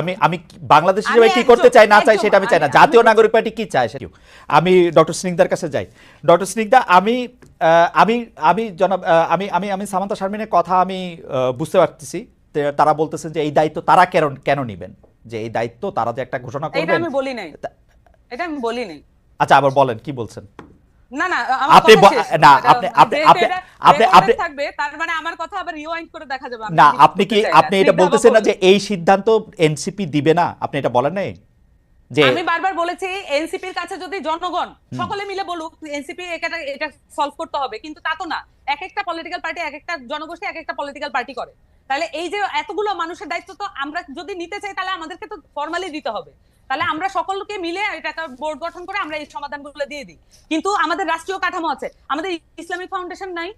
আমি আমি বাংলাদেশ হিসেবে কি করতে চাই না চাই সেটা আমি চাই না। জাতীয় নাগরিক পার্টি কি চায় সেটা আমি ডক্টর স্নিগ্ধার কাছে যাই। ডক্টর স্নিগ্ধা আমি আমি আমি জনাব আমি আমি আমি সামান্তা শারমিনের কথা আমি বুঝতে পারতেছি। তারা বলতেছেন যে এই দায়িত্ব তারা কেন কেন নেবেন? যে এই দায়িত্ব তারা যে একটা ঘোষণা করবেন? এটা আমি বলি নাই। এটা আমি বলি নাই। আচ্ছা আবার বলেন কি বলছেন? না না আপনি কথা ব- শেষ। না, আপনি- আপনি- আপনি- আপনি- আপনি- থাকবে তার মানে আমার কথা আবার রিওয়াইন্ড করে দেখা যাবে না আপনি কি বলতে চাই না। আপনি এটা বলতেছেন না যে এই সিদ্ধান্ত এনসিপি দিবে না? আপনি এটা বলেন নাই? আমি বারবার বলেছি এনসিপির কাছে যদি জনগণ সকলে মিলে বলুক এনসিপি এটা এটা সলভ করতে হবে কিন্তু তা তো না। এক একটা পলিটিক্যাল পার্টি এক একটা জনগোষ্ঠী এক একটা পলিটিক্যাল পার্টি করে। তাহলে এই যে এতগুলো মানুষের দায়িত্ব তো আমরা যদি নিতে চাই তাহলে আমাদেরকে তো ফর্মালি দিতে হবে। তাহলে আমরা সকলকে মিলে এটা একটা বোর্ড গঠন করে আমরা এই সমাধানগুলো দিয়ে দিই। কিন্তু আমাদের রাষ্ট্রীয় কাঠামো আছে। আমাদের ইসলামিক ফাউন্ডেশন নাই।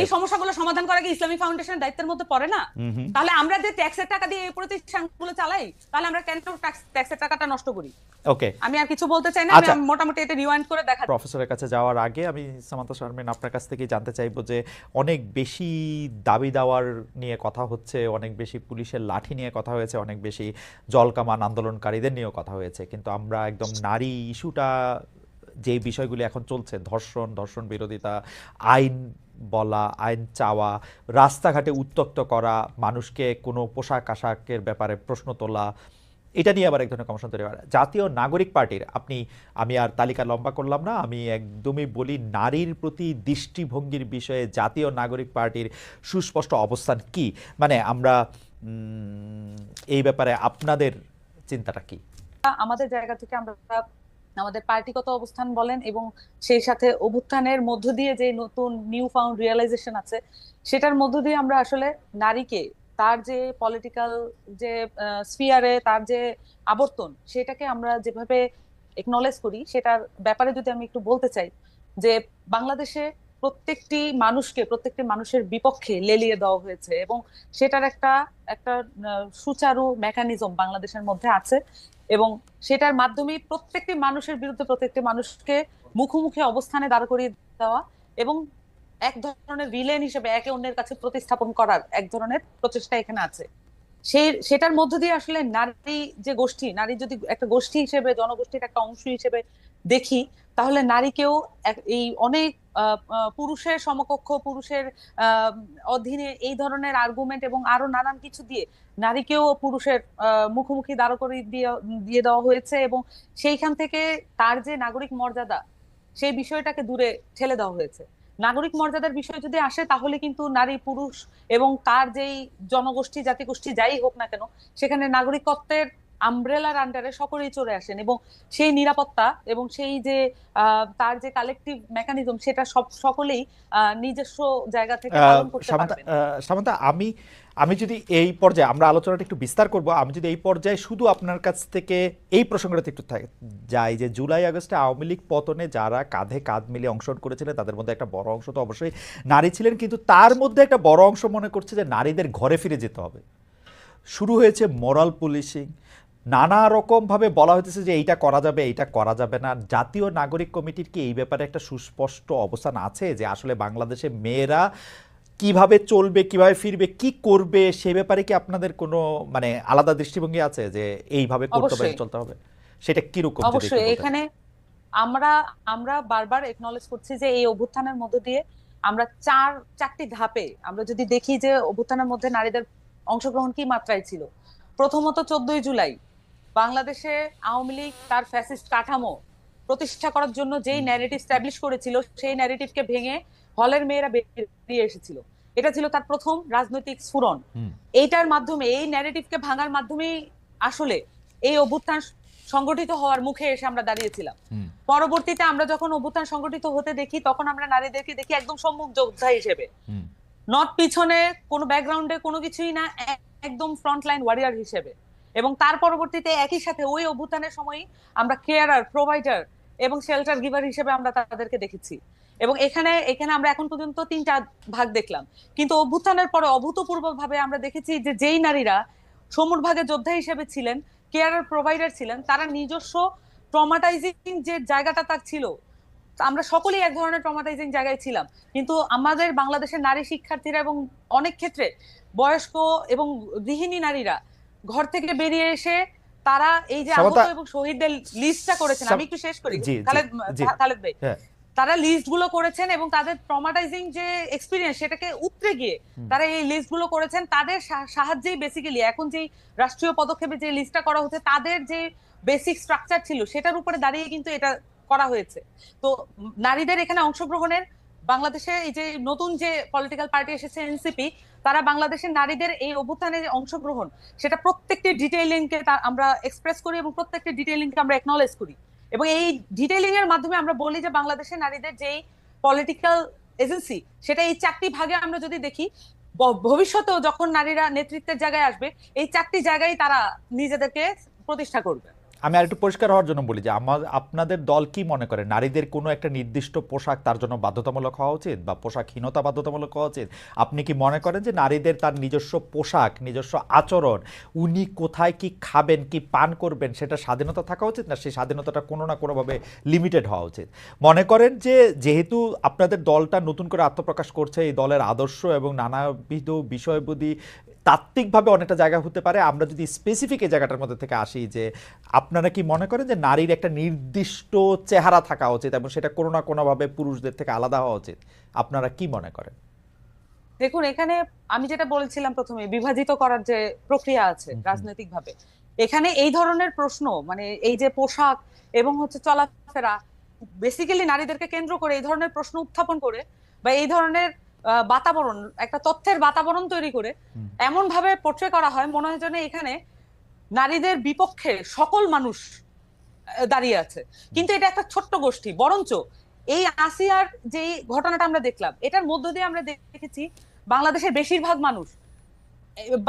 এই সমস্যাগুলো সমাধান করা কি ইসলামিক ফাউন্ডেশনের দায়িত্বের মধ্যে পড়ে না? তাহলে আমরা যে ট্যাক্সের টাকা দিয়ে এই প্রতিষ্ঠানগুলো চালাই তাহলে আমরা কেন ট্যাক্সের টাকাটা নষ্ট করি? ওকে আমি আর কিছু বলতে চাই না আমি আচ্ছা। মোটামুটি এটা রিওয়াইন্ড করে দেখা প্রফেসরের কাছে যাওয়ার আগে আমি সামান্তা শারমিন আপনার কাছ থেকে জানতে চাইব যে অনেক বেশি দাবি দাওয়ার নিয়ে কথা হচ্ছে অনেক বেশি পুলিশের লাঠি নিয়ে কথা হয়েছে অনেক বেশি জলকামান আন্দোলনকারীদের নিয়েও কথা হয়েছে। কিন্তু আমরা একদম নারী ইস্যুটা যে বিষয়গুলি এখন চলছে ধর্ষণ ধর্ষণ বিরোধিতা আইন বলা, আইন চাওয়া, রাস্তাঘাটে উত্তক্ত করা, মানুষকে কোনো পোশাক আশাকের ব্যাপারে প্রশ্ন তোলা, এটা নিয়ে আবার এক ধরনের কমিশন তৈরি হয়। জাতীয় নাগরিক পার্টির, আপনি, আমি আর তালিকা লম্বা করলাম না, আমি একদমই বলি নারীর প্রতি দৃষ্টিভঙ্গির বিষয়ে জাতীয় নাগরিক পার্টির সুস্পষ্ট অবস্থান কি? মানে আমরা এই ব্যাপারে আপনাদের চিন্তাটা কি? আমাদের জায়গা থেকে আমরা আমাদের পার্টিগত অবস্থান বলেন এবং সেই সাথে অভ্যুত্থানের মধ্য দিয়ে যে নতুন নিউ ফাউন্ড রিয়েলাইজেশন আছে, সেটার মধ্য দিয়ে আমরা আসলে নারীকে তার যে পলিটিক্যাল যে স্ফিয়ারে তার যে আবর্তন, সেটাকে আমরা যেভাবে একনলেজ করি, সেটার ব্যাপারে যদি আমি একটু বলতে চাই, যে বাংলাদেশে প্রত্যেকটি মানুষকে, প্রত্যেকটি মানুষের বিপক্ষে লেলিয়ে দেওয়া হয়েছে এবং সেটার একটা একটা সুচারু মেকানিজম বাংলাদেশের মধ্যে আছে। এবং সেটার মাধ্যমে প্রত্যেকটি মানুষের বিরুদ্ধে প্রত্যেকটি মানুষকে মুখোমুখি অবস্থানে দাঁড় করিয়ে দেওয়া এবং এক ধরনের ভিলেন হিসেবে একে অন্যের কাছে প্রতিস্থাপন করার এক ধরনের প্রচেষ্টা এখানে আছে। সেই সেটার মধ্য দিয়ে আসলে নারী যে গোষ্ঠী, নারী যদি একটা গোষ্ঠী হিসেবে, জনগোষ্ঠীর একটা অংশ হিসেবে দেখি, তাহলে নারীকেও এই অনেক পুরুষের সমকক্ষ, পুরুষের অধীনে এই ধরনের আর্গুমেন্ট এবং আরও নানান কিছু দিয়ে নারীকেও পুরুষের মুখোমুখি দাঁড় করে দিয়ে দিয়ে দেওয়া হয়েছে এবং সেইখান থেকে তার যে নাগরিক মর্যাদা, সেই বিষয়টাকে দূরে ঠেলে দেওয়া হয়েছে। নাগরিক মর্যাদার বিষয় যদি আসে, তাহলে কিন্তু নারী, পুরুষ এবং তার যেই জনগোষ্ঠী, জাতিগোষ্ঠী যাই হোক না কেন, সেখানে নাগরিকত্বের আমব্রেলার আন্ডারে সকলেই চলে আসেন এবং সেই নিরাপত্তা এবং সেই যে তার যে কালেকটিভ মেকানিজম সেটা সব সকলেই নিজস্ব জায়গা থেকে পালন করতে সামান্তা পারবেন। সামান্তা আমি আমি যদি এই পর্যায়ে আমরা আলোচনাটা একটু বিস্তার করব আমি যদি এই পর্যায়ে শুধু আপনার কাছ থেকে এই প্রসঙ্গটাতে একটু থাক- যাই যে জুলাই আগস্টে আওয়ামী লীগ পতনে যারা কাঁধে কাঁধ মিলিয়ে অংশগ্রহণ করেছিলেন তাদের মধ্যে একটা বড় অংশ তো অবশ্যই নারী ছিলেন কিন্তু তার মধ্যে একটা বড় অংশ মনে করছে যে নারীদের ঘরে ফিরে যেতে হবে। শুরু হয়েছে মোরাল পুলিশিং নানা রকমভাবে বলা হতেছে যে এইটা করা যাবে এইটা করা যাবে না। জাতীয় নাগরিক কমিটির কি এই ব্যাপারে একটা সুস্পষ্ট অবস্থান আছে যে আসলে বাংলাদেশে মেয়েরা কীভাবে চলবে কীভাবে ফিরবে কি করবে সে ব্যাপারে কি আপনাদের কোনো মানে আলাদা দৃষ্টিভঙ্গি আছে যে এইভাবে করতে হবে। চলতে হবে? সেটা কীরকম অবশ্যই। এখানে আমরা আমরা বারবার একনলেজ করছি যে এই অভ্যুত্থানের মধ্য দিয়ে আমরা চার চারটি ধাপে আমরা যদি দেখি যে অভ্যুত্থানের মধ্যে নারীদের অংশগ্রহণ কি মাত্রায় ছিল। প্রথমত চোদ্দই জুলাই বাংলাদেশে আওয়ামী লীগ তার ফ্যাসিস্ট কাঠামো প্রতিষ্ঠা করার জন্য যেই ন্যারেটিভ স্ট্যাবলিশ করেছিল সেই ন্যারেটিভকে ভেঙে হলের মেয়েরা বেরিয়ে এসেছিল। এটা ছিল তার প্রথম রাজনৈতিক স্ফুরণ। হুম। এইটার মাধ্যমে এই ন্যারেটিভকে ভাঙার মাধ্যমেই আসলে এই অভ্যুত্থান সংগঠিত হওয়ার মুখে এসে আমরা দাঁড়িয়েছিলাম। পরবর্তীতে আমরা যখন অভ্যুত্থান সংগঠিত হতে দেখি তখন আমরা নারীদেরকে দেখি একদম সম্মুখ যোদ্ধা হিসেবে। নট পিছনে কোনো ব্যাকগ্রাউন্ডে কোনো কিছুই না একদম ফ্রন্ট লাইন ওয়ারিয়ার হিসেবে। এবং তার পরবর্তীতে একই সাথে ওই অভ্যুত্থানের সময়ই আমরা কেয়ারার প্রোভাইডার এবং শেল্টার গিভার হিসেবে আমরা তাদেরকে দেখেছি। এবং এখানে এখানে আমরা এখন পর্যন্ত তিনটা ভাগ দেখলাম। কিন্তু অভ্যুত্থানের পরে অভূতপূর্ব ভাবে আমরা দেখেছি যে যেই নারীরা সমুর ভাগে যোদ্ধা হিসেবে ছিলেন, কেয়ারার প্রোভাইডার ছিলেন, তারা নিজস্ব ট্রমাটাইজিং যে জায়গাটা তার ছিল, আমরা সকলেই এক ধরনের ট্রমাটাইজিং জায়গায় ছিলাম। কিন্তু আমাদের বাংলাদেশের নারী শিক্ষার্থীরা এবং অনেক ক্ষেত্রে বয়স্ক এবং গৃহিণী নারীরা ঘর থেকে বেরিয়ে এসে তারা এই যে আহত এবং শহীদদের লিস্টটা করেছেন আমি একটু শেষ করি। খালেদ খালেদ ভাই হ্যাঁ। তারা লিস্টগুলো করেছেন এবং তাদের ট্রমাটাইজিং যে এক্সপিরিয়েন্স সেটাকে উতরে গিয়ে তারা এই লিস্টগুলো করেছেন। তাদের সাহায্যেই বেসিক্যালি এখন যে রাষ্ট্রীয় পদক্ষেপে যে লিস্টটা করা হচ্ছে তাদের যে বেসিক স্ট্রাকচার ছিল সেটার উপরে দাঁড়িয়ে কিন্তু এটা করা হয়েছে। তো নারীদের এখানে অংশগ্রহণের বাংলাদেশে এই যে নতুন যে পলিটিক্যাল পার্টি এসেছে এনসিপি তারা বাংলাদেশের নারীদের এই অভ্যুত্থানে যে অংশগ্রহণ, সেটা প্রত্যেকটি ডিটেইলিংকে আমরা এক্সপ্রেস করি এবং প্রত্যেকটি ডিটেইলিংকে আমরা একনলেজ করি। এবং এই ডিটেইলিং এর মাধ্যমে আমরা বলি যে বাংলাদেশের নারীদের যেই পলিটিক্যাল এজেন্সি সেটা এই চারটি ভাগে আমরা যদি দেখি ভবিষ্যতেও যখন নারীরা নেতৃত্বের জায়গায় আসবে, এই চারটি জায়গায় তারা নিজেদেরকে প্রতিষ্ঠা করবে। আমি আর একটু পরিষ্কার হওয়ার জন্য বলি যে আমার আপনাদের দল কি মনে করে? নারীদের কোনো একটা নির্দিষ্ট পোশাক তার জন্য বাধ্যতামূলক হওয়া উচিত বা পোশাকহীনতা বাধ্যতামূলক হওয়া উচিত? আপনি কি মনে করেন যে নারীদের তার নিজস্ব পোশাক, নিজস্ব আচরণ, উনি কোথায় কি খাবেন, কি পান করবেন, সেটা স্বাধীনতা থাকা উচিত না সেই স্বাধীনতাটা কোনো না কোনোভাবে লিমিটেড হওয়া উচিত? মনে করেন যে যেহেতু আপনাদের দলটা নতুন করে আত্মপ্রকাশ করছে, এই দলের আদর্শ এবং নানাবিধ বিষয়বুদ্ধি তাত্ত্বিকভাবে অনেকটা জায়গা হতে পারে। আমরা যদি স্পেসিফিক এই জায়গাটার মধ্যে থেকে আসি যে আপনারা কি মনে করেন যে নারীর একটা নির্দিষ্ট চেহারা থাকা উচিত এবং সেটা কোনো না কোনোভাবে পুরুষদের থেকে আলাদা হওয়া উচিত? আপনারা কি মনে করেন? দেখুন এখানে আমি যেটা বলেছিলাম প্রথমে বিভাজিত করার যে প্রক্রিয়া আছে। রাজনৈতিকভাবে এখানে এই ধরনের প্রশ্ন মানে এই যে পোশাক এবং হচ্ছে চলাফেরা বেসিক্যালি নারীদেরকে কেন্দ্র করে এই ধরনের প্রশ্ন উত্থাপন করে বা এই ধরনের বাতাবরণ একটা তথ্যের বাতাবরণ তৈরি করে। এমন ভাবে পোট্রে করা হয় মনে হয় যেন এখানে নারীদের বিপক্ষে সকল মানুষ দাঁড়িয়ে আছে। কিন্তু এটা একটা ছোট্ট গোষ্ঠী। বরঞ্চ এই আসিয়ার যে ঘটনাটা আমরা দেখলাম এটার মধ্য দিয়ে আমরা দেখেছি বাংলাদেশের বেশিরভাগ মানুষ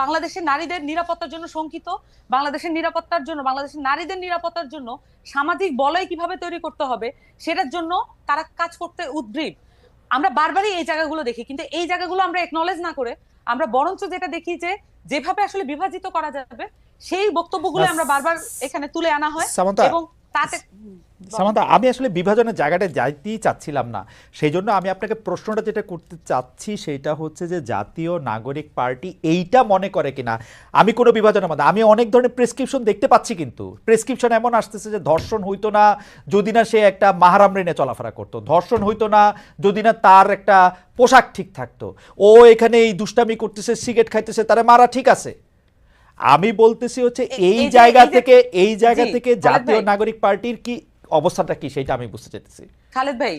বাংলাদেশের নারীদের নিরাপত্তার জন্য শঙ্কিত বাংলাদেশের নিরাপত্তার জন্য বাংলাদেশের নারীদের নিরাপত্তার জন্য সামাজিক বলয় কীভাবে তৈরি করতে হবে সেটার জন্য তারা কাজ করতে উদ্গ্রীব। আমরা বারবারই এই জায়গাগুলো দেখি কিন্তু এই জায়গাগুলো আমরা একনলেজ না করে আমরা বরঞ্চ যেটা দেখি যে যেভাবে আসলে বিভাজিত করা যাবে সেই বক্তব্যগুলো আমরা বারবার এখানে তুলে আনা হয় এবং তাতে সামান্তা আমি আসলে বিভাজনের জায়গাটা যাইতেই চাচ্ছিলাম না। সেই জন্য আমি আপনাকে প্রশ্নটা যেটা করতে চাচ্ছি সেটা হচ্ছে যে জাতীয় নাগরিক পার্টি এইটা মনে করে কিনা। আমি কোনো বিভাজনের মধ্যে আমি অনেক ধরনের প্রেসক্রিপশন দেখতে পাচ্ছি কিন্তু। প্রেসক্রিপশন এমন আসতেছে যে ধর্ষণ হইতো না যদি না সে একটা মাহারাম রেনে চলাফেরা করতো। ধর্ষণ হইতো না যদি না তার একটা পোশাক ঠিক থাকতো। ও এখানে এই দুষ্টামি করতেছে সিগারেট খাইতেছে তারা মারা ঠিক আছে। আমি বলতেছি হচ্ছে এই জায়গা থেকে এই জায়গা থেকে জাতীয়। নাগরিক পার্টির কি অবস্থাটা কি সেটা আমি বুঝতে চাইতেছি। খালেদ ভাই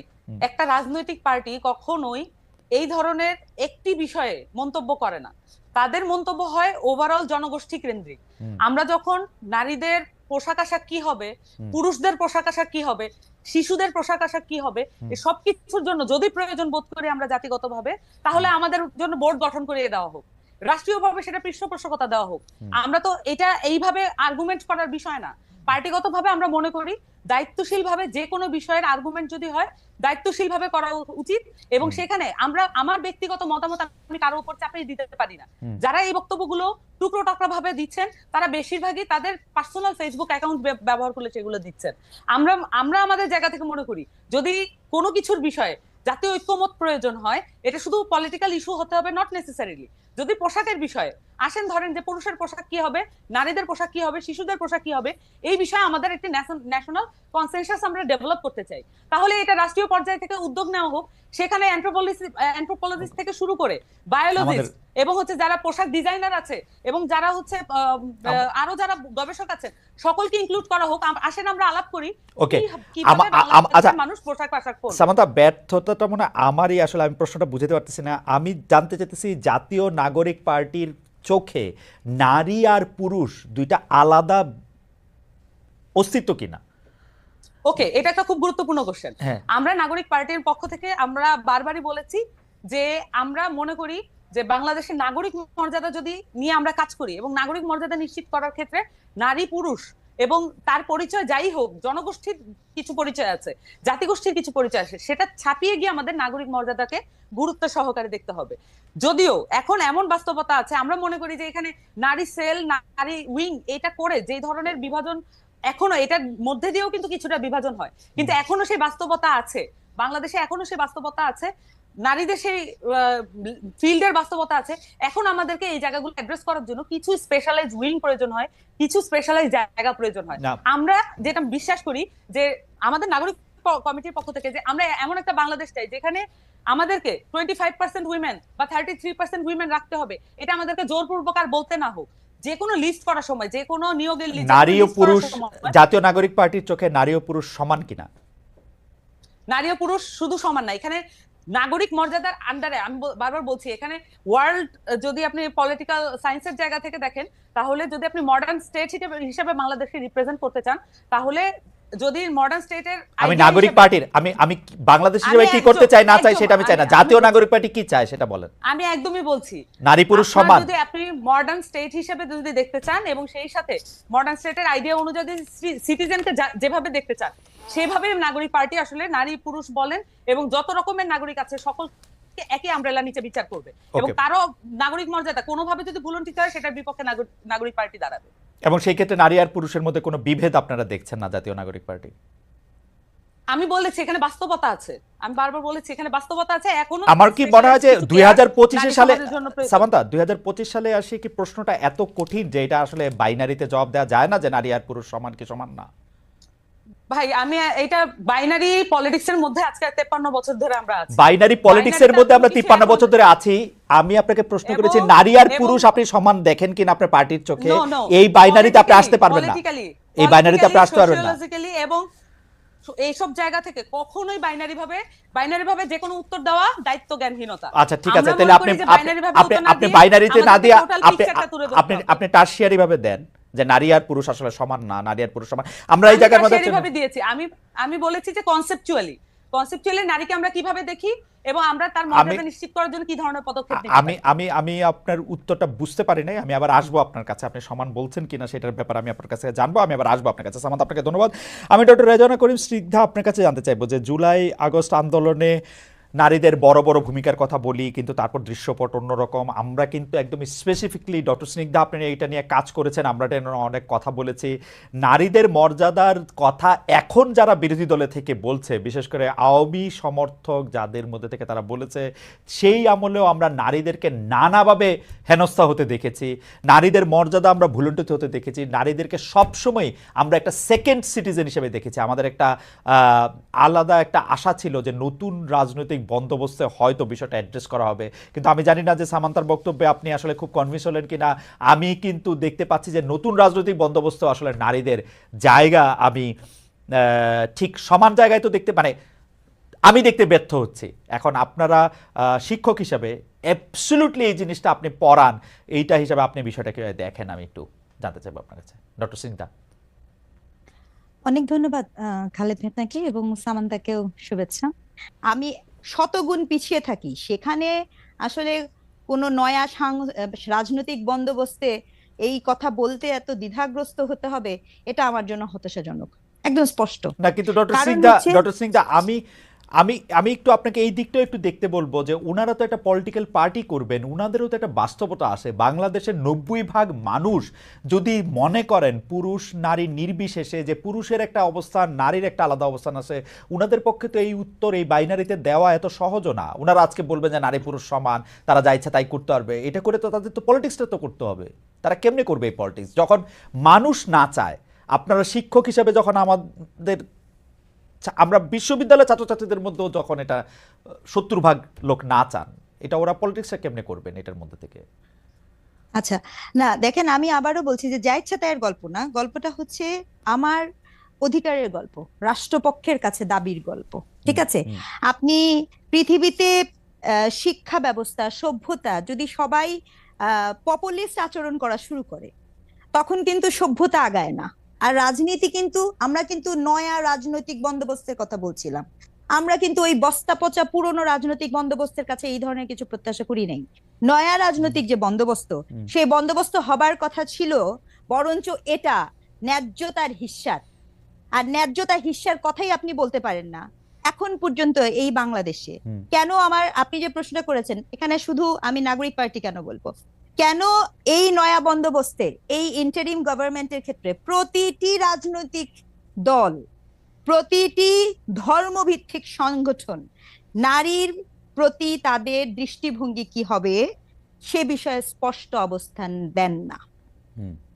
একটা রাজনৈতিক পার্টি কখনোই এই ধরনের একটি বিষয়ে মন্তব্য করে না। তাদের মন্তব্য হয় ওভারঅল জনগোষ্ঠী কেন্দ্রিক আমরা যখন নারীদের পোশাক আশাক কি হবে পুরুষদের পোশাক আশাক কি হবে শিশুদের পোশাক আশাক কি হবে সবকিছুর জন্য যদি প্রয়োজন বোধ করি আমরা জাতিগতভাবে তাহলে আমাদের জন্য বোর্ড গঠন করিয়ে দেওয়া হোক। রাষ্ট্রীয়ভাবে সেটা পৃষ্ঠপোষকতা দেওয়া হোক। আমরা তো এটা এইভাবে আর্গুমেন্ট করার বিষয় না। পার্টিগতভাবে আমরা মনে করি দায়িত্বশীল ভাবে যে কোনো বিষয়ের আর্গুমেন্ট যদি হয় দায়িত্বশীল ভাবে করা উচিত এবং সেখানে আমরা আমার ব্যক্তিগত মতামত আমি কারও উপর চাপিয়ে দিতে পারি না। যারা এই বক্তব্যগুলো টুকরো টাকরা ভাবে দিচ্ছেন তারা বেশিরভাগই তাদের পার্সোনাল ফেসবুক অ্যাকাউন্ট ব্যবহার করে সেগুলো দিচ্ছেন। আমরা আমরা আমাদের জায়গা থেকে মনে করি যদি কোনো কিছুর বিষয়ে জাতীয় ঐক্যমত প্রয়োজন হয় এটা শুধু পলিটিক্যাল ইস্যু হতে হবে নট নেসেসারিলি যদি পোশাকের বিষয়ে আসেন ধরেন যে পুরুষের পোশাক কি হবে নারীদের পোশাক কি হবে শিশুদের পোশাক কি হবে এই বিষয়ে আমাদের একটি ন্যাশনাল কনসেনসাস আমরা ডেভেলপ করতে চাই। তাহলে এটা রাষ্ট্রীয় পর্যায় থেকে উদ্যোগ নেওয়া হোক সেখানে অ্যান্থ্রোপোলজিস্ট থেকে শুরু করে বায়োলজিস্ট এবং হচ্ছে যারা পোশাক ডিজাইনার আছে এবং যারা হচ্ছে আরও যারা গবেষক আছে সকলকে ইনক্লুড করা হোক। আসেন আমরা আলাপ করি ওকে আচ্ছা। মানুষ পোশাক আশাক পরবে। সামান্তা ব্যর্থতাটা মনে হয় আমারই আসলে আমি প্রশ্নটা বুঝতে পারতেছি না। আমি জানতে চাইতেছি জাতীয় নাগরিক পার্টির চোখে নারী আর পুরুষ দুইটা আলাদা অস্তিত্ব কিনা? ওকে এটা একটা খুব গুরুত্বপূর্ণ কোশ্চেন হ্যাঁ। আমরা নাগরিক পার্টির পক্ষ থেকে আমরা বারবারই বলেছি যে আমরা মনে করি যে বাংলাদেশের নাগরিক মর্যাদা যদি নিয়ে আমরা কাজ করি এবং নাগরিক মর্যাদা নিশ্চিত করার ক্ষেত্রে নারী পুরুষ এবং তার পরিচয় যাই হোক জনগোষ্ঠীর কিছু পরিচয় আছে জাতিগোষ্ঠীর কিছু পরিচয় আছে সেটা ছাপিয়ে গিয়ে আমাদের নাগরিক মর্যাদাকে গুরুত্ব সহকারে দেখতে হবে। যদিও এখন এমন বাস্তবতা আছে আমরা মনে করি যে এখানে নারী সেল নারী উইং এটা করে যে ধরনের বিভাজন এখনও এটার মধ্যে দিয়েও কিন্তু কিছুটা বিভাজন হয়। কিন্তু এখনও সেই বাস্তবতা আছে। বাংলাদেশে এখনও সেই বাস্তবতা আছে। নারীদের সেই ফিল্ডের বাস্তবতা আছে। এখন আমাদেরকে এই জায়গাগুলো অ্যাড্রেস করার জন্য কিছু স্পেশালাইজ উইং প্রয়োজন হয় কিছু স্পেশালাইজ জায়গা প্রয়োজন হয়। আমরা যেটা বিশ্বাস করি যে আমাদের নাগরিক কমিটির পক্ষ থেকে যে আমরা এমন একটা বাংলাদেশ চাই যেখানে আমাদেরকে টোয়েন্টি ফাইভ পার্সেন্ট উইমেন বা থার্টি থ্রি পার্সেন্ট উইমেন রাখতে হবে। এটা আমাদেরকে জোরপূর্বক আর বলতে না হোক। যে কোনো লিস্ট করার সময় যে কোনো নিয়োগের নারী ও পুরুষ জাতীয় নাগরিক পার্টির চোখে নারী ও পুরুষ সমান কিনা? নারী ও পুরুষ শুধু সমান না এখানে নাগরিক মর্যাদার আন্ডারে আমি বারবার বলছি এখানে ওয়ার্ল্ড যদি আপনি পলিটিক্যাল সায়েন্সের জায়গা থেকে দেখেন তাহলে যদি আপনি মডার্ন স্টেট হিসেবে বাংলাদেশকে রিপ্রেজেন্ট করতে চান তাহলে যদি মডার্ন স্টেটের আমি নাগরিক পার্টির আমি আমি বাংলাদেশ হিসেবে কি করতে চাই না চাই সেটা আমি চাই না। জাতীয় নাগরিক পার্টি কি চায় সেটা বলেন। আমি একদমই বলছি। নারী পুরুষ সমান। যদি আপনি মডার্ন স্টেট হিসেবে যদি দেখতে চান এবং সেই সাথে মডার্ন স্টেটের আইডিয়া অনুযায়ী সিটিজেনকে যেভাবে দেখতে চান সেভাবে নাগরিক পার্টি আসলে নারী পুরুষ বলেন এবং যত রকমের নাগরিক আছে সকলকে একই আমব্রেলা নিচে বিচার করবে। এবং. কারও নাগরিক মর্যাদা কোনোভাবে যদি ভুলন্ঠিত হয় সেটার বিপক্ষে নাগরিক পার্টি দাঁড়াবে। এবং সেই ক্ষেত্রে নারী আর পুরুষের মধ্যে কোনো বিভেদ আপনারা দেখছেন না জাতীয় নাগরিক পার্টি? আমি বলেছি এখানে বাস্তবতা আছে। আমি বারবার বলেছি এখানে বাস্তবতা আছে এখনও আমার কি মনে হয় যে specialized কিছু দুই হাজার পঁচিশে নারী সালে সমাজের জন্য সামান্তা দুই হাজার পঁচিশ সালে আসে কি প্রশ্নটা এত কঠিন যে এটা আসলে বাইনারিতে জবাব দেওয়া যায় না যে নারী আর পুরুষ সমান কি সমান না? ভাই আমি এটা বাইনারি পলিটিক্স এর মধ্যে আজকে তেপ্পান্ন বছর ধরে আমরা আছি। বাইনারি পলিটিক্স এর মধ্যে আমরা রাজনীতি তিপ্পান্ন এখন- বছর ধরে আছি। আমি আপনাকে প্রশ্ন করেছি নারী আর পুরুষ আপনি সমান দেখেন কিনা আপনার পার্টির চোখে. এই বাইনারিতে আপনি আসতে পারবেন না। এই বাইনারিতে আপনি আসতে পারবেন না। এবং এইসব জায়গা থেকে কখনোই বাইনারি ভাবে বাইনারি ভাবে যে কোনো উত্তর দেওয়া দায়িত্ব জ্ঞানহীনতা আচ্ছা ঠিক আছে তাহলে আপনি আপনি বাইনারিতে না দিয়ে আপনি আপনি। আপনি টার্সিয়ারি ভাবে দেন। যে নারী আর পুরুষ আসলে সমান না নারী আর পুরুষ সমান। আমরা এই জায়গার মধ্যে tertiary ভাবে দিয়েছি। আমি আমি বলেছি যে কনসেপচুয়ালি কনসেপচুয়ালি নারীকে আমরা কীভাবে দেখি এবং আমরা তার মর্যাদা নিশ্চিত করার জন্য কি ধরনের পদক্ষেপ নিতে আমি আমি আমি আপনার উত্তরটা বুঝতে পারি নাই। আমি আবার আসব আপনার কাছে। আপনি সমান বলছেন কিনা সেটার ব্যাপারে আমি আপনার কাছে জানব। আমি আবার আসব আপনার কাছে। সামান্ত আপনাকে ধন্যবাদ। আমি ডক্টর রেজনা করিম স্নিগ্ধা আপনার কাছে জানতে চাইব যে জুলাই আগস্ট আন্দোলনে নারীদের বড় বড় ভূমিকার কথা বলি, কিন্তু তারপর দৃশ্যপট অন্যরকম আমরা কিন্তু একদম স্পেসিফিকলি ডক্টর স্নিগ্ধা, আপনি এটা নিয়ে কাজ করেছেন, আমরা অনেক কথা বলেছি। নারীদের মর্যাদার কথা এখন যারা বিরোধী দলে থেকে বলছে, বিশেষ করে আওয়ামী সমর্থক যাদের মধ্যে থেকে তারা বলেছে, সেই আমলেও আমরা নারীদেরকে নানাভাবে হেনস্থা হতে দেখেছি। নারীদের মর্যাদা আমরা ভুলুণ্ঠিত হতে দেখেছি। নারীদেরকে সবসময় আমরা একটা সেকেন্ড সিটিজেন হিসেবে দেখেছি। আমাদের একটা আলাদা একটা আশা ছিল যে নতুন রাজনৈতিক বন্দোবস্তে হয়তো বিষয়টা অ্যাড্রেস করা হবে। কিন্তু আমি জানি না যে সামান্তার বক্তব্যে আপনি আসলে খুব কনভিন্স হলেন কিনা। আমি কিন্তু দেখতে পাচ্ছি যে নতুন রাজনৈতিক বন্দোবস্ত আসলে নারীদের জায়গা আমি ঠিক সমান জায়গায় তো দেখতে মানে আমি দেখতে ব্যর্থ হচ্ছি। এখন আপনারা শিক্ষক হিসাবে অ্যাবসলুটলি এই জিনিসটা আপনি পড়ান। এইটা হিসাবে আপনি বিষয়টা কীভাবে দেখেন। আমি একটু জানতে চাইব আপনার কাছে। ডক্টর সিনটা অনেক ধন্যবাদ খালেদ আপনাকে এবং সামান্তাকেও শুভেচ্ছা। আমি শতগুণ পিছিয়ে থাকি। সেখানে আসলে কোনো নয়া সাং- রাজনৈতিক বন্দোবস্তে এই কথা বলতে এত দ্বিধাগ্রস্ত হতে হবে এটা আমার জন্য হতাশাজনক। একদম স্পষ্ট। না কিন্তু ডক্টর সিং ডক্টর সিং আমি আমি আমি একটু আপনাকে এই দিকটাও একটু দেখতে বলব যে ওনারা তো একটা পলিটিক্যাল পার্টি করবেন ওনাদেরও তো একটা বাস্তবতা আছে। বাংলাদেশের নব্বই ভাগ মানুষ যদি মনে করেন পুরুষ, নারী নির্বিশেষে যে পুরুষের একটা অবস্থান, নারীর একটা আলাদা অবস্থান আছে ওনাদের পক্ষে তো এই উত্তর, এই বাইনারিতে দেওয়া এত সহজ না। ওনারা আজকে বলবেন যে নারী পুরুষ সমান, তারা যা ইচ্ছা তাই করতে পারবে। এটা করে তো তাদের তো পলিটিক্সটা তো করতে হবে। তারা কেমনে করবে এই পলিটিক্স যখন মানুষ না চায়, আপনারা শিক্ষক হিসেবে যখন আমাদের আমরা বিশ্ববিদ্যালয় ছাত্রছাত্রীদের মধ্যেও যখন এটা সত্তর ভাগ লোক না চান এটা ওরা পলিটিক্সটা কেমনে করবেন এটার মধ্যে থেকে? আচ্ছা না দেখেন আমি আবারও বলছি যে যা ইচ্ছা তাইয়ের গল্প না। গল্পটা হচ্ছে আমার অধিকারের গল্প রাষ্ট্রপক্ষের কাছে দাবির গল্প ঠিক আছে? আপনি পৃথিবীতে শিক্ষা ব্যবস্থা সভ্যতা যদি সবাই পপুলিস্ট আচরণ করা শুরু করে তখন কিন্তু সভ্যতা আগায় না। আর রাজনীতি কিন্তু আমরা কিন্তু নয়া রাজনৈতিক বন্দোবস্তের কথা বলছিলাম। আমরা কিন্তু ওই বস্তা পচা পুরনো রাজনৈতিক বন্দোবস্তের কাছে এই ধরনের কিছু প্রত্যাশা করি নাই। নয়া রাজনৈতিক যে বন্দোবস্ত সেই বন্দোবস্ত হবার কথা ছিল বরঞ্চ এটা ন্যায্যতার হিস্যার আর ন্যায্যতার হিস্যার কথাই আপনি বলতে পারেন না। এখন পর্যন্ত এই বাংলাদেশে কেন আমার আপনি যে প্রশ্নটা করেছেন এখানে শুধু আমি নাগরিক পার্টি কেন বলব? কেন এই নয়া বন্দোবস্তে এই ইন্টারিম গভর্নমেন্টের ক্ষেত্রে প্রতিটি রাজনৈতিক দল প্রতিটি ধর্মভিত্তিক সংগঠন নারীর প্রতি তাদের দৃষ্টিভঙ্গি কি হবে সে বিষয়ে স্পষ্ট অবস্থান দেন না।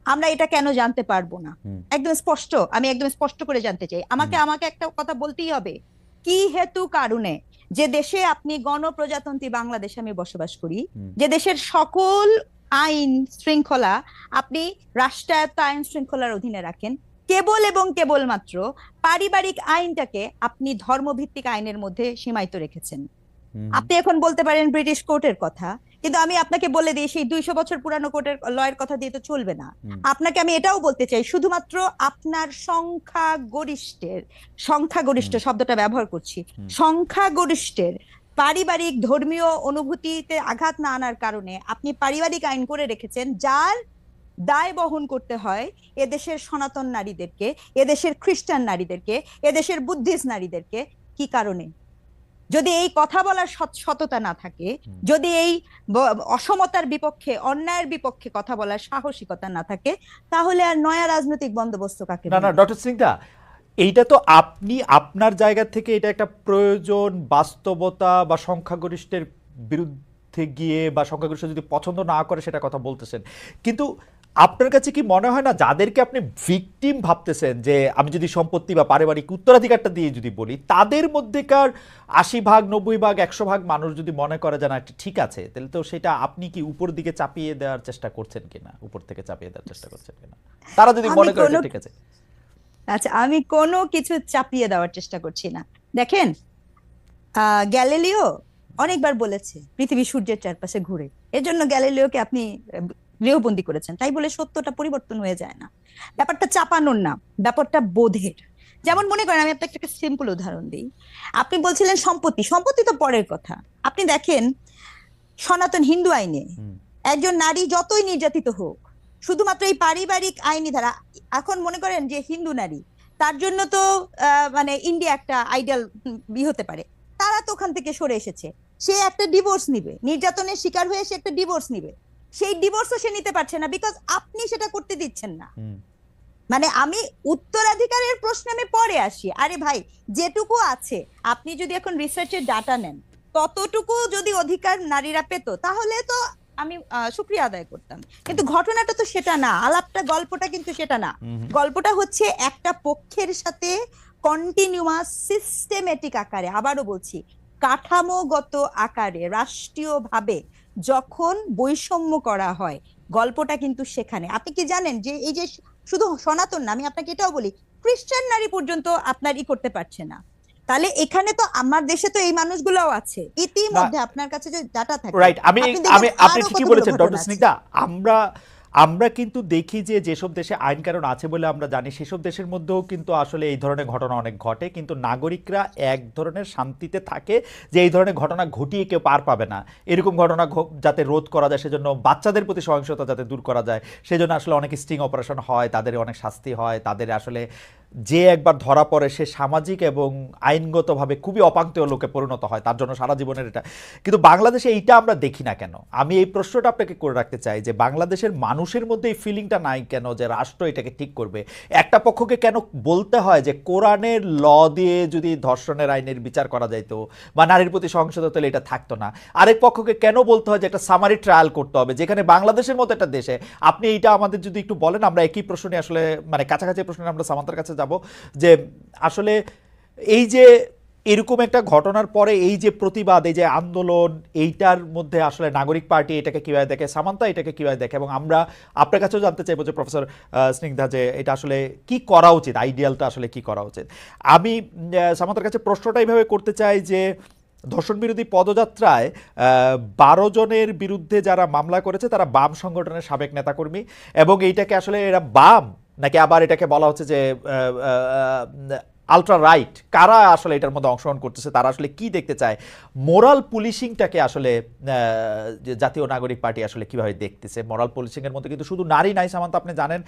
আমরা এটা কেন জানতে পারব না? একদম স্পষ্ট আমি একদম স্পষ্ট করে জানতে চাই। আমাকে আমাকে একটা কথা বলতেই হবে। কি হেতু কারণে যে দেশে আপনি গণপ্রজাতন্ত্রী বাংলাদেশে আমি বসবাস করি যে দেশের সকল আইন শৃঙ্খলা আপনি রাষ্ট্রায়ত্ত আইন শৃঙ্খলার অধীনে রাখেন। কেবল এবং কেবলমাত্র পারিবারিক আইনটাকে আপনি ধর্মভিত্তিক আইনের মধ্যে সীমায়িত রেখেছেন। আপনি এখন বলতে পারেন ব্রিটিশ কোর্টের কথা কিন্তু আমি আপনাকে বলে দিই সেই দুইশো বছর পুরানো কোর্টের লয়ের কথা দিয়ে তো চলবে না। আপনাকে আমি এটাও বলতে চাই শুধুমাত্র আপনার সংখ্যা গরিষ্ঠের সংখ্যাগরিষ্ঠ শব্দটা ব্যবহার করছি হুম। সংখ্যাগরিষ্ঠের পারিবারিক ধর্মীয় অনুভূতিতে আঘাত না আনার কারণে আপনি পারিবারিক আইন করে রেখেছেন যার দায় বহন করতে হয় এদেশের সনাতন নারীদেরকে এদেশের খ্রিস্টান নারীদেরকে এদেশের বুদ্ধিস্ট নারীদেরকে। কি কারণে? যদি এই কথা বলার সততা না থাকে যদি এই অসমতার বিপক্ষে অন্যায়ের বিপক্ষে কথা বলার সাহসিকতা না থাকে তাহলে আর নয়া রাজনৈতিক বন্দোবস্ত কাকে না না? ডক্টর সিংদা এইটা তো আপনি আপনার জায়গা থেকে এটা একটা প্রয়োজন বাস্তবতা বা সংখ্যাগরিষ্ঠের বিরুদ্ধে গিয়ে বা সংখ্যাগরিষ্ঠ যদি পছন্দ না করে সেটা কথা বলতেছেন কিন্তু আপনার কাছে কি মনে হয় না যাদেরকে আপনি ভিকটিম ভাবতেছেন যে আমি যদি সম্পত্তি বা পারিবারিক উত্তরাধিকারটা দিয়ে যদি বলি তাদের মধ্যেকার আশি ভাগ নব্বই ভাগ একশো ভাগ মানুষ যদি মনে করে যে না ঠিক আছে তাহলে তো সেটা আপনি কি উপর দিকে চাপিয়ে দেওয়ার চেষ্টা করছেন কিনা? উপর থেকে চাপিয়ে দেওয়ার চেষ্টা করছেন কিনা? তারা যদি মনে করে ঠিক আছে। আচ্ছা আমি কোনো কিছু চাপিয়ে দেওয়ার চেষ্টা করছি না। দেখেন আহ গ্যালিলিও অনেকবার বলেছে পৃথিবী সূর্যের চারপাশে ঘুরে। এর জন্য গ্যালিলিওকে আপনি গৃহবন্দী করেছেন। তাই বলে সত্যটা পরিবর্তন হয়ে যায় না। ব্যাপারটা চাপানোর না ব্যাপারটা বোধের। যেমন মনে করেন আমি আপনাকে একটা সিম্পল উদাহরণ দিই। আপনি বলছিলেন সম্পত্তি সম্পত্তি তো পরের কথা। আপনি দেখেন সনাতন হিন্দু আইনে একজন নারী যতই নির্যাতিত হোক শুধুমাত্র এই পারিবারিক আইনি ধারা এখন মনে করেন যে হিন্দু নারী তার জন্য তো মানে ইন্ডিয়া একটা আইডিয়াল ই হতে পারে। তারা তো ওখান থেকে সরে এসেছে। সে একটা ডিভোর্স নিবে। নির্যাতনের শিকার হয়ে সে একটা ডিভোর্স নিবে। সেই ডিভোর্সও সে নিতে পারছে না বিকজ আপনি সেটা করতে দিচ্ছেন না। মানে আমি উত্তরাধিকারের প্রশ্নে আমি পরে আসি। আরে ভাই যেটুকু আছে আপনি যদি এখন রিসার্চের ডাটা নেন ততটুকু যদি অধিকার নারীরা পেত তাহলে তো আমি আহ, শুক্রিয়া আদায় করতাম। কিন্তু ঘটনাটা তো সেটা না আলাপটা গল্পটা কিন্তু সেটা না। গল্পটা হচ্ছে একটা পক্ষের সাথে কন্টিনিউয়াস সিস্টেমেটিক আকারে আবারও বলছি কাঠামোগত আকারে রাষ্ট্রীয়ভাবে যখন বৈষম্য করা হয় গল্পটা কিন্তু সেখানে। আপনি কি জানেন যে এই যে শুধু সনাতন না আমি আপনাকে এটাও বলি খ্রিস্টান নারী পর্যন্ত আপনার ই করতে পারছে না। তাহলে এখানে তো আমার দেশে তো এই মানুষগুলোও আছে। ইতিমধ্যে আপনার কাছে যে ডাটা থাকে রাইট আমি আমি আপনি ঠিকই বলেছেন ডক্টর স্নিগ্ধা আমরা আমরা কিন্তু দেখি যে যেসব দেশে আইন কারণ আছে বলে আমরা জানি, সেসব দেশের মধ্যেও কিন্তু আসলে এই ধরনের ঘটনা অনেক ঘটে। কিন্তু নাগরিকরা এক ধরনের শান্তিতে থাকে যে এই ধরনের ঘটনা ঘটিয়ে কেউ পার পাবে না। এরকম ঘটনা যাতে রোধ করা যায়, সেজন্য বাচ্চাদের প্রতি সহিংসতা যাতে দূর করা যায়, সেজন্য আসলে অনেক স্টিং অপারেশন হয়, তাদের অনেক শাস্তি হয়, তাদের আসলে যে একবার ধরা পড়ে সে সামাজিক এবং আইনগতভাবে খুবই অপাঙ্ক্তেয় লোকে পরিণত হয়, তার জন্য সারা জীবনের এটা। কিন্তু বাংলাদেশে এইটা আমরা দেখি না কেন? আমি এই প্রশ্নটা আপনাকে করে রাখতে চাই যে বাংলাদেশের মানুষের মধ্যে এই ফিলিংটা নাই কেন যে রাষ্ট্র এটাকে ঠিক করবে? একটা পক্ষকে কেন বলতে হয় যে কোরআনের ল দিয়ে যদি ধর্ষণের আইনের বিচার করা যাইতো বা নারীর প্রতি সহিংসতা, তাহলে এটা থাকতো না। আরেক পক্ষকে কেন বলতে হয় যে একটা সামারি ট্রায়াল করতে হবে, যেখানে বাংলাদেশের মতো একটা দেশে, আপনি এইটা আমাদের যদি একটু বলেন, আমরা একই প্রশ্ন আসলে মানে কাছাকাছি প্রশ্নে আমরা সামান্তার কাছে যাব যে আসলে এই যে এরকম একটা ঘটনার পরে এই যে প্রতিবাদ, এই যে আন্দোলন, এইটার মধ্যে আসলে নাগরিক পার্টি এটাকে কীভাবে দেখে, সামান্তা এটাকে কীভাবে দেখে এবং আমরা আপনার কাছেও জানতে চাইব যে প্রফেসর স্নিগ্ধা যে এটা আসলে কি করা উচিত, আইডিয়ালটা আসলে কি করা উচিত? আমি সামান্তার কাছে প্রশ্নটা এইভাবে করতে চাই যে ধর্ষণ বিরোধী পদযাত্রায় বারো জনের বিরুদ্ধে যারা মামলা করেছে তারা বাম সংগঠনের সাবেক নেতাকর্মী এবং এইটাকে আসলে এরা বাম নাকি আবার এটাকে বলা হচ্ছে যে আলট্রা রাইট কারা আসলে এটার মধ্যে অংশগ্রহণ করতেছে, তারা আসলে কি দেখতে চায়? মোরাল পুলিশিংটাকে আসলে জাতীয় নাগরিক পার্টি আসলে কীভাবে দেখতেছে? মোরাল পুলিশিংয়ের মধ্যে কিন্তু শুধু নারী নাই, সামান্ত আপনি জানেন।